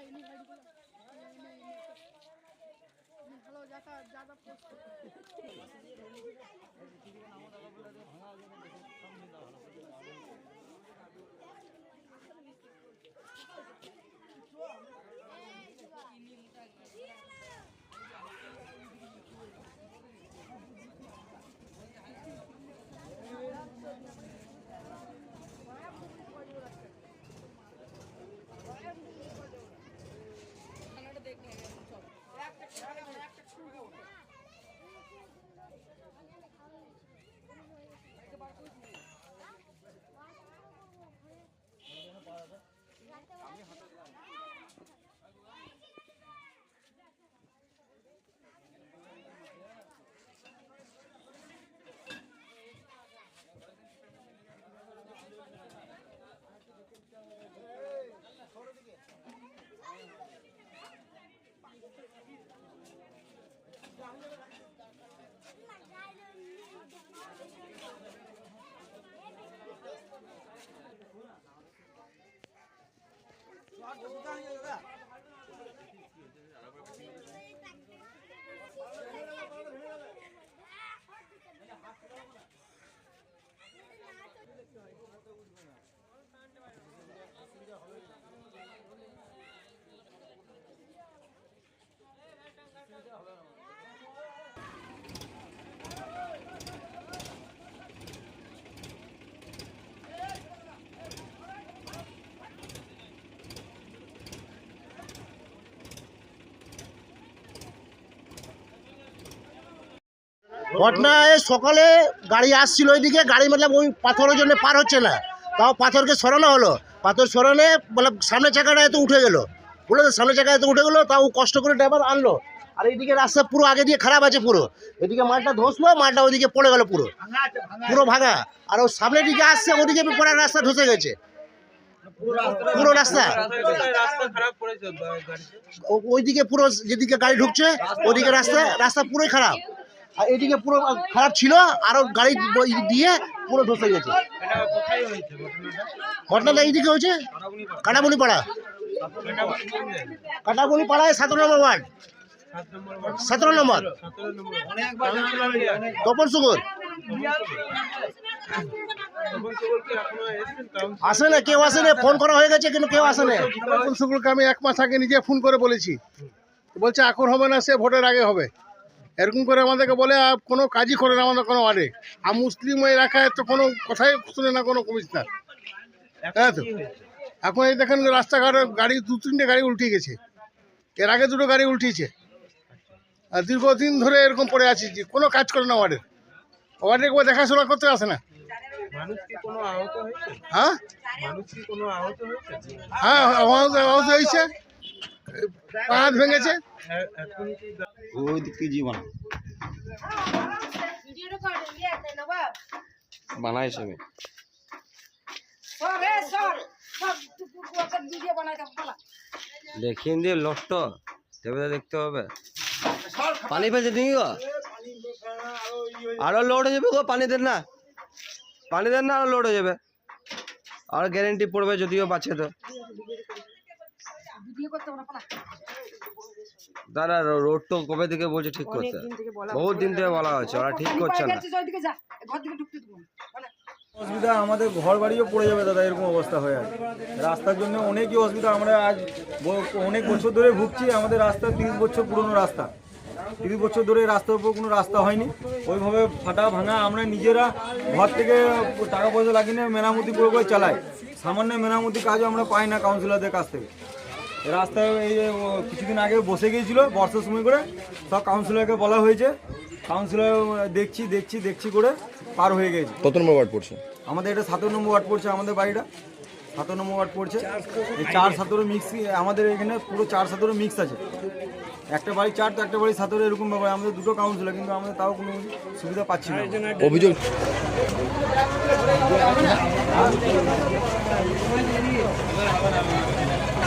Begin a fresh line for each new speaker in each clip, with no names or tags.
vai, nem que
de lá. Nem, nem, nem. Ele falou, já tá, já tá posto. Você? উঠবে না ঘটনায় সকালে গাড়ি আসছিল ওইদিকে, গাড়ি মতলব ওই পাথরের জন্য পার হচ্ছে না। তাও পাথরকে সরানো হলো। পাথর সরালে বলে সামনের চাকাটা এত উঠে গেলো। বলে তো সামনের চাকা এত উঠে গেলো, তাও কষ্ট করে ড্রাইভার আনলো। আর এইদিকে রাস্তা পুরো আগে দিয়ে খারাপ আছে পুরো। এদিকে মালটা ধসলো, মালটা ওইদিকে পড়ে গেল পুরো। পুরো ভাঙা। আর ওই সামনের দিকে আসছে, ওদিকে পড়ার রাস্তা ধসে গেছে। পুরো রাস্তা। ও- ওইদিকে পুরো যেদিকে গাড়ি ঢুকছে, ওইদিকে রাস্তা রাস্তা পুরোই খারাপ। আর এদিকে পুরো খারাপ ছিল, আরও গাড়ি দিয়ে পুরো ধসে গেছে।
ঘটনাটা
এইদিকে হয়েছে? কাটাবলি পাড়া কাটাবলি পাড়ায় সতেরো নম্বর ওয়ার্ড। সতেরো নম্বর। তপন
কারণ
আসে না, কেউ আসে না, ফোন করা হয়ে গেছে, কিন্তু কেউ আসে না।
তপন শুক্লকে আমি এক মাস আগে নিজে ফোন করে বলেছি। বলছে, এখন হবে না, সে ভোটের আগে হবে। এরকম করে আমাদেরকে বলে কোনো কাজই করে না আমাদের কোনো ওয়ার্ডে। আর মুসলিম ওই এলাকায় তো কোনো কথাই শুনে না কোনো কমিশনার। হ্যাঁ তো? এখন এই দেখেন রাস্তাঘাটে গাড়ি দু তিনটে গাড়ি উল্টে গেছে। এর আগে দুটো গাড়ি উল্টিয়েছে। আর দীর্ঘদিন ধরে এরকম পড়ে আছি যে কোনো কাজ করে না ওয়ার্ডের ওয়ার্ডে কেউ দেখাশোনা করতে আসে না। হ্যাঁ?
কোনো আহত হয়েছে?
হ্যাঁ আওয়াজ আওয়াজ হয়েছে। পা হাত ভেঙেছে।
এ- এখন কি
ওইদিকে জীবন বানাইছে আমি দেখিয়ে দিয়ে লষ্ট। তবে দেখতে হবে। পানি ফেলছে তুমি গো। আরও লোড হয়ে যাবে গো পানি দেন না। পানি দেন না আরও লোড হয়ে যাবে। আর গ্যারেন্টি পড়বে যদিও বাঁচে তো দাদা রোড তো কবে থেকে বলছে ঠিক করতে বহুত দিন থেকে বলা হচ্ছে ওরা ঠিক করছে না।
অসুবিধা আমাদের ঘর বাড়িও পড়ে যাবে দাদা এরকম অবস্থা হয়ে আছে। রাস্তার জন্য অনেকই অসুবিধা আমরা আজ ব- অনেক বছর ধরে ভুগছি আমাদের রাস্তা তিরিশ বছর পুরনো রাস্তা। তিরিশ বছর ধরে রাস্তার উপর কোনো রাস্তা হয়নি। ওইভাবে ফাটা ভাঙা আমরা নিজেরা ঘর থেকে টাকা পয়সা লাগিয়ে নিয়ে মেরামতি করে করে চালাই। সামান্য মেরামতি কাজও আমরা পাই না কাউন্সিলরদের কাছ থেকে। রাস্তায় এই কিছুদিন আগে বসে গিয়েছিল বর্ষার সময় করে। সব কাউন্সিলরকে বলা হয়েছে। কাউন্সিলর দেখছি দেখছি দেখছি করে পার হয়ে গেছে।
কত নম্বর ওয়ার্ড পড়ছে?
আমাদের এটা সতেরো নম্বর ওয়ার্ড পড়ছে আমাদের বাড়িটা। সতেরো নম্বর ওয়ার্ড পড়ছে। এই চার সতেরো মিক্স আমাদের এখানে পুরো চার সতেরো মিক্স আছে। একটা বাড়ি চার তো একটা বাড়ি সতেরো এরকম ব্যাপার। আমাদের দুটো কাউন্সিলর কিন্তু আমাদের তাও কোনো সুবিধা পাচ্ছি না।
অভিযোগ?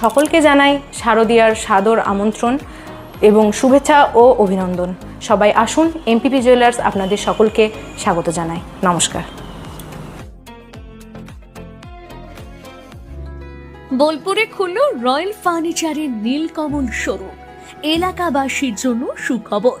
সকলকে জানাই শারদীয়ার সাদর আমন্ত্রণ এবং শুভেচ্ছা ও অভিনন্দন। সবাই আসুন এমপিপি জুয়েলার্স আপনাদের সকলকে স্বাগত জানাই। নমস্কার।
বোলপুরে খুলল রয়্যাল ফার্নিচারের নীলকমল শোরুম। এলাকাবাসীর জন্য সুখবর।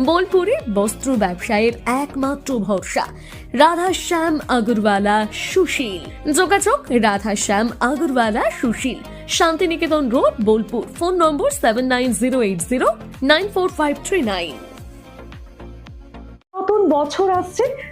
বোলপুরে বস্ত্র ব্যবসায়ের একমাত্র ভরসা। রাধাশ্যাম আগরওয়ালা, সুশীল। যোগাযোগ Radha Shyam Agarwala, Sushil. Santiniketan road, Bolpur. Phone number seven nine zero eight zero nine four five three nine
নতুন বছর আসছে